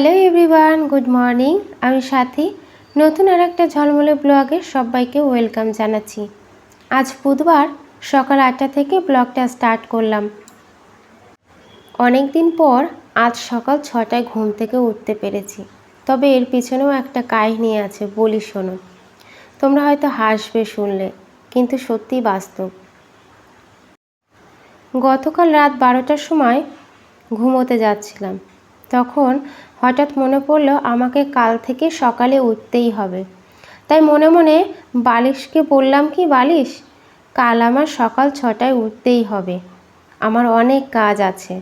Hello everyone, good morning. আমি সাথী। নতুন আর একটা ঝলমলে ব্লগে সবাইকে ওয়েলকাম জানাচ্ছি। আজ বুধবার সকাল আটটা থেকে ব্লগটা স্টার্ট করলাম। অনেক দিন পর আজ সকাল ছটায় ঘুম থেকে উঠতে পেরেছি। তবে এর পিছনেও একটা কাহিনী আছে, বলি শোনো। তোমরা হয়তো হাসবে শুনলে, কিন্তু সত্যি বাস্তব। গতকাল রাত বারোটার সময় ঘুমোতে যাচ্ছিলাম। তখন হঠাৎ মনে পড়ল আমাকে কাল থেকে সকালে উঠতেই হবে। তাই মনে মনে, বালিশকে বললাম কি বালিশ? কাল আমার সকাল ছটায় উঠতেই হবে। আমার অনেক কাজ আছে।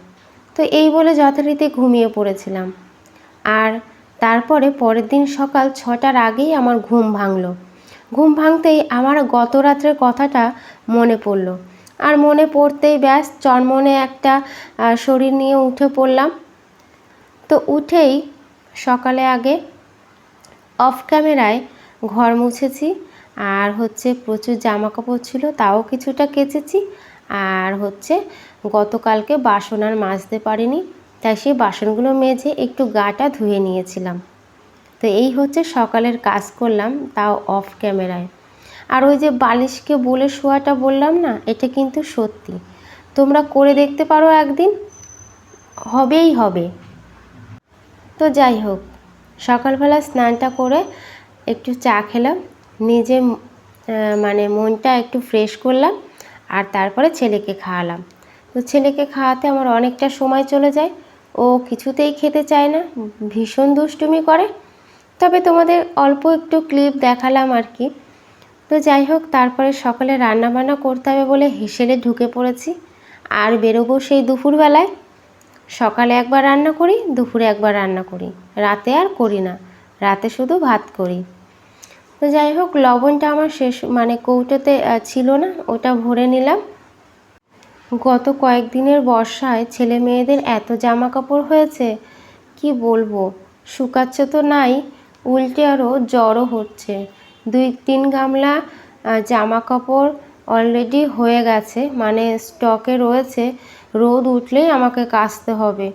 তো এই বলে যথারীতি ঘুমিয়ে পড়েছিলাম। আর তারপরে পরের দিন সকাল ছটার আগেই আমার ঘুম ভাঙলো। ঘুম ভাঙতেই আমার গত রাত্রের কথাটা মনে পড়ল। আর মনে পড়তেই ব্যাস চরমনে একটা শরীর নিয়ে উঠে পড়লাম। তো উঠেই সকালে আগে অফ ক্যামেরায় ঘর মুছেছি। আর হচ্ছে প্রচুর জামা কাপড় ছিল, তাও কিছুটা কেচেছি। আর হচ্ছে গতকালকে বাসন আর মাজতে পারিনি, তাই সেই বাসনগুলো মেজে একটু গাটা ধুয়ে নিয়েছিলাম। তো এই হচ্ছে সকালের কাজ করলাম, তাও অফ ক্যামেরায় আর ওই যে বালিশকে বলে শোয়াটা বললাম না, এটা কিন্তু সত্যি। তোমরা করে দেখতে পারো একদিন, হবেই হবে। তো যাই হোক, সকালবেলা স্নানটা করে একটু চা খেলাম, নিজে মানে মনটা একটু ফ্রেশ করলাম আর তারপরে ছেলেকে খাওয়ালাম। তো ছেলেকে খাওয়াতে আমার অনেকটা সময় চলে যায়, ও কিছুতেই খেতে চায় না, ভীষণ দুষ্টুমি করে। তবে তোমাদের অল্প একটু ক্লিপ দেখালাম আর কি। তো যাই হোক, তারপরে সকালে রান্নাবান্না করতে হবে বলে হেসেলে ঢুকে পড়েছি, আর বেরোবো সেই দুপুরবেলায়। সকালে একবার রান্না করি, দুপুরে একবার রান্না করি। রাতে আর করি না, রাতে শুধু ভাত করি। তো যাই হোক, লবণটা আমার শেষ মানে কৌটোতে ছিল না, ওটা ভরে নিলাম। গত কয়েকদিনের বর্ষায় ছেলে মেয়েদের এত জামা কাপড় হয়েছে, কি বলব? শুকাচ্ছে তো নাই, উল্টে আরও জ্বরও হচ্ছে। দুই তিন গামলা জামা কাপড় অলরেডি হয়ে গেছে মানে স্টকে রয়েছে। রোদ উঠলেই আমাকে কাচতে হবে।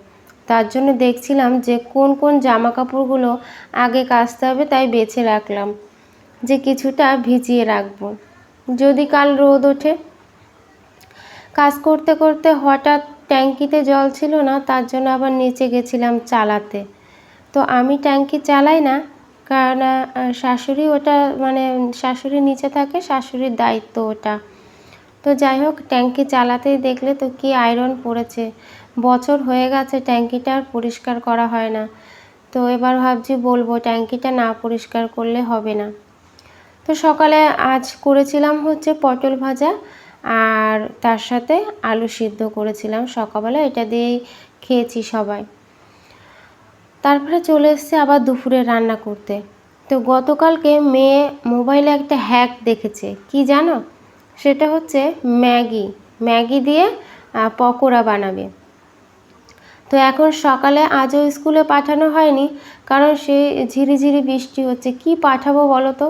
তার জন্য দেখছিলাম যে কোন কোন জামা কাপড়গুলো আগে কাচতে হবে তাই বেছে রাখলাম, যে কিছুটা ভিজিয়ে রাখব। যদি কাল রোদ ওঠে? কাজ করতে করতে হঠাৎ ট্যাঙ্কিতে জল ছিল না, তার জন্য আবার নিচে গেছিলাম চালাতে। তো আমি ট্যাঙ্কি চালাই না, কারণ শাশুড়ি ওটা মানে শাশুড়ি নিচে থাকে, শাশুড়ির দায়িত্ব ওটা। তো যাই হোক, ট্যাঙ্কি চালাতেই দেখলে তো কি আয়রন পড়েছে। বছর হয়ে গেছে ট্যাঙ্কিটা আর পরিষ্কার করা হয় না। তো এবার ভাবছি বলব ট্যাঙ্কিটা না পরিষ্কার করলে হবে না। তো সকালে আজ করেছিলাম হচ্ছে পটল ভাজা আর তার সাথে আলু সিদ্ধ করেছিলাম সকালবেলা। এটা দিয়েই খেয়েছি সবাই। তারপরে চলে এসছে আবার দুপুরে রান্না করতে। তো গতকালকে মেয়ে মোবাইলে একটা হ্যাক দেখেছে। কি জানো? সেটা হচ্ছে ম্যাগি। ম্যাগি দিয়ে পকোড়া বানাবে। তো এখন সকালে আজও স্কুলে পাঠানো হয়নি, কারণ সে ঝিরিঝিরি বৃষ্টি হচ্ছে। কি পাঠাবো বলো তো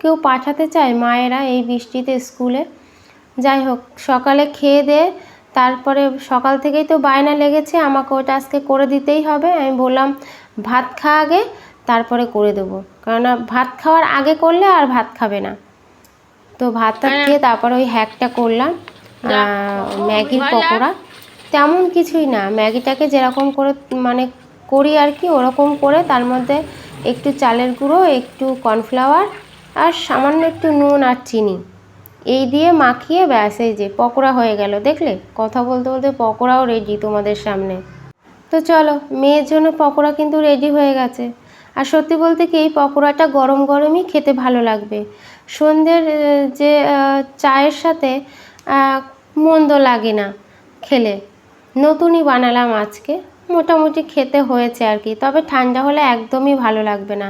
কেউ পাঠাতে চায় মায়েরা এই বৃষ্টিতে স্কুলে। যাই হোক, সকালে খেয়ে দে, তারপরে সকাল থেকেই তো বায়না লেগেছে, আমাকে ওটা আজকে করে দিতেই হবে। আমি বললাম, ভাত খা আগে, তারপরে করে দেবো। কেননা ভাত খাওয়ার আগে করলে আর ভাত খাবে না। তো ভাতটা হ্যাঁ। খেয়ে তারপর ওই হ্যাকটা করলাম ম্যাগির পকোড়া। তেমন কিছুই না ম্যাগিটাকে যেরকম করে মানে করি আর কি ওরকম করে তার মধ্যে একটু চালের গুঁড়ো একটু কর্নফ্লাওয়ার আর সামান্য একটু নুন আর চিনি। এই দিয়ে মাখিয়ে ব্যাস এই যে পকোড়া হয়ে গেল দেখলে? কথা বলতে বলতে পকোড়াও রেডি তোমাদের সামনে। তো চলো মেয়ের জন্য পকোড়া কিন্তু রেডি হয়ে গেছে। আর সত্যি বলতে কি, এই পকোড়াটা গরম গরমই খেতে ভালো লাগবে। সন্ধ্যের যে চায়ের সাথে মন্দ লাগে না খেলে। নতুনই বানালাম আজকে। মোটামুটি খেতে হয়েছে আর কি, তবে ঠান্ডা হলে একদমই ভালো লাগবে না।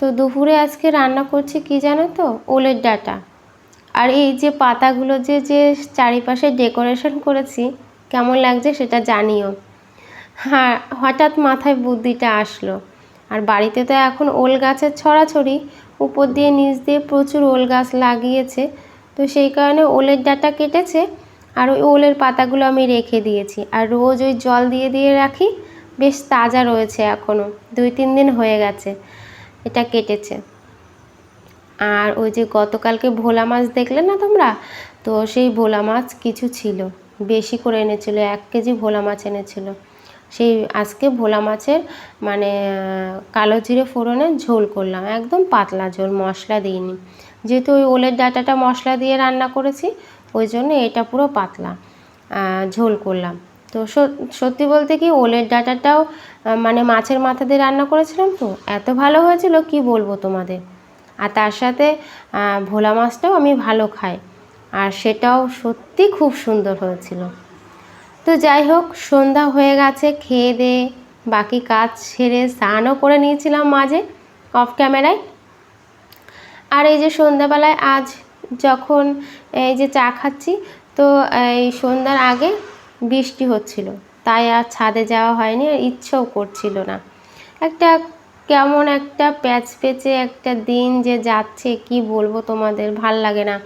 তো দুপুরে আজকে রান্না করছি কি জানো তো? ওলের ডাটা। আর এই যে পাতাগুলো যে যে চারিপাশে ডেকোরেশন করেছি, কেমন লাগছে সেটা জানিও। হ্যাঁ হঠাৎ মাথায় বুদ্ধিটা আসলো। আর বাড়িতে তো এখন ওল গাছের ছড়াছড়ি। উপর দিয়ে নিচ দিয়ে প্রচুর ওল গাছ লাগিয়েছে। তো সেই কারণে ওলের ডাটা কেটেছে আর ওই ওলের পাতাগুলো আমি রেখে দিয়েছি। আর রোজ ওই জল দিয়ে দিয়ে রাখি, বেশ তাজা রয়েছে এখনও দুই তিন দিন হয়ে গেছে, এটা কেটেছে। আর ওই যে গতকালকে ভোলা মাছ দেখলে না তোমরা? তো সেই ভোলা মাছ কিছু ছিল, বেশি করে এনেছিল, এক কেজি ভোলা মাছ এনেছিল। সেই আজকে ভোলা মাছের মানে কালো জিরে ফোড়নে ঝোল করলাম। একদম পাতলা ঝোল, মশলা দিইনি। যেহেতু ওই ওলের ডাঁটাটা মশলা দিয়ে রান্না করেছি, ওই জন্য এটা পুরো পাতলা ঝোল করলাম। তো সত- সত্যি বলতে কি ওলের ডাঁটাটাও মানে মাছের মাথা দিয়ে রান্না করেছিলাম তো, এত ভালো হয়েছিল কি বলব তোমাদের? আর তার সাথে ভোলা মাছটাও আমি ভালো খাই। আর সেটাও সত্যি খুব সুন্দর হয়েছিল। তো যাই হোক, সন্ধ্যা হয়ে গেছে, খেয়ে দে বাকি কাজ সেরে স্নানও করে নিয়েছিলাম মাঝে অফ ক্যামেরায় আর এই যে সন্ধ্যাবেলায় আজ যখন এই যে চা খাচ্ছি, তো এই সন্ধ্যার আগে বৃষ্টি হচ্ছিল, তাই আর ছাদে যাওয়া হয়নি, আর ইচ্ছেও করছিল না। একটা কেমন একটা প্যাচ প্যাচে একটা দিন যে যাচ্ছে, কি বলব তোমাদের, ভালো লাগে না।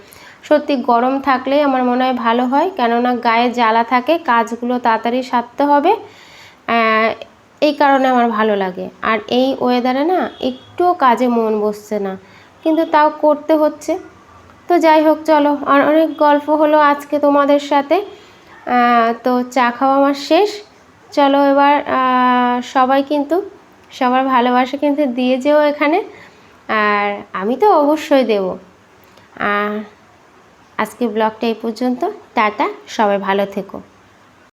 সত্যি গরম থাকলেই আমার মনে হয় ভালো হয়। কেননা গায়ে জ্বালা থাকে, কাজগুলো তাড়াতাড়ি সারতে হবে এই কারণে আমার ভালো লাগে। আর এই ওয়েদারে না একটুও কাজে মন বসছে না, কিন্তু তাও করতে হচ্ছে। তো যাই হোক, চলো, আর অনেক গল্প হলো আজকে তোমাদের সাথে। তো চা খাওয়া আমার শেষ। চলো এবার সবাই কিন্তু, সবার ভালোবাসা কিন্তু দিয়ে যেও এখানে। আর আমি তো অবশ্যই দেবো। আর আজকে ব্লগটা এই পর্যন্ত। টাটা সবাই ভালো থেকো।